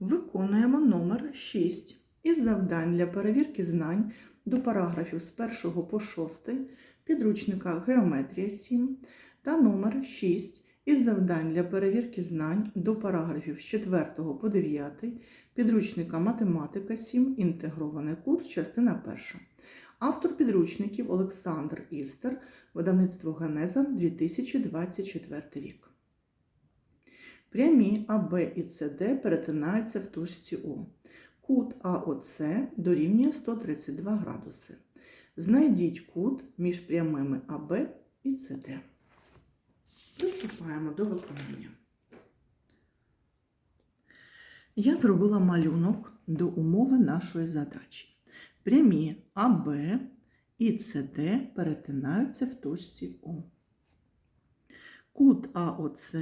Виконуємо номер 6 із завдань для перевірки знань до параграфів з 1 по 6 підручника Геометрія 7 та номер 6 із завдань для перевірки знань до параграфів з 4 по 9 підручника Математика 7 інтегрований курс, частина 1. Автор підручників Олександр Істер, видавництво Генеза 2024 рік. Прямі АБ і СД перетинаються в точці О. Кут АОЦ дорівнює 132 градуси. Знайдіть кут між прямими АБ і СД. Приступаємо до виконання. Я зробила малюнок до умови нашої задачі. Прямі АБ і СД перетинаються в точці О. Кут АОЦ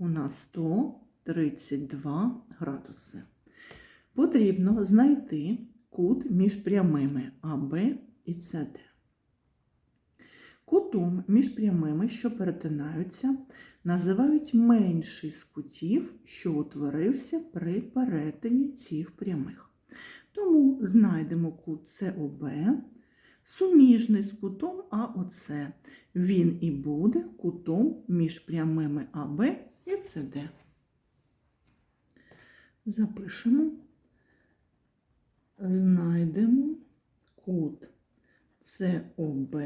у нас 132 градуси. Потрібно знайти кут між прямими АБ і СД. Кутом між прямими, що перетинаються, називають менший з кутів, що утворився при перетині цих прямих. Тому знайдемо кут СОБ, суміжний з кутом АОЦ. Він і буде кутом між прямими АБ і СД. Запишемо, знайдемо кут СОБ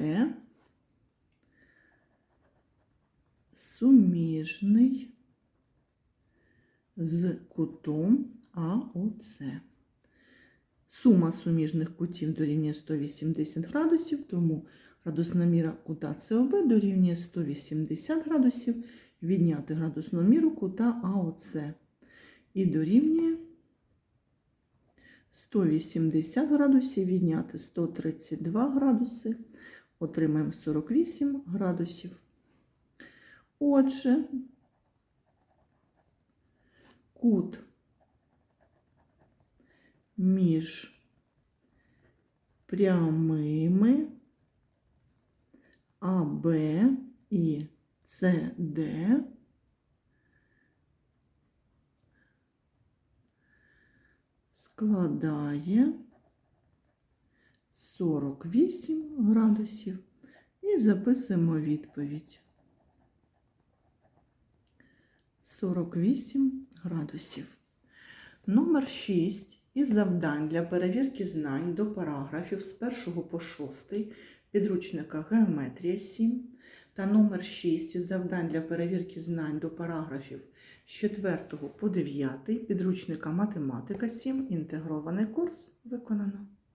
суміжний з кутом АОЦ. Сума суміжних кутів дорівнює 180 градусів, тому градусна міра кута СОБ дорівнює 180 градусів, відняти градусну міру кута АОЦ. І дорівнює 180 градусів, відняти 132 градуси, отримаємо 48 градусів. Отже, кут між прямими АБ і СД складає 48 градусів і записуємо відповідь. 48 градусів. Номер 6 із завдань для перевірки знань до параграфів з 1 по 6 підручника Геометрія 7 та номер 6 із завдань для перевірки знань до параграфів з 4 по 9 підручника Математика 7 інтегрований курс виконано.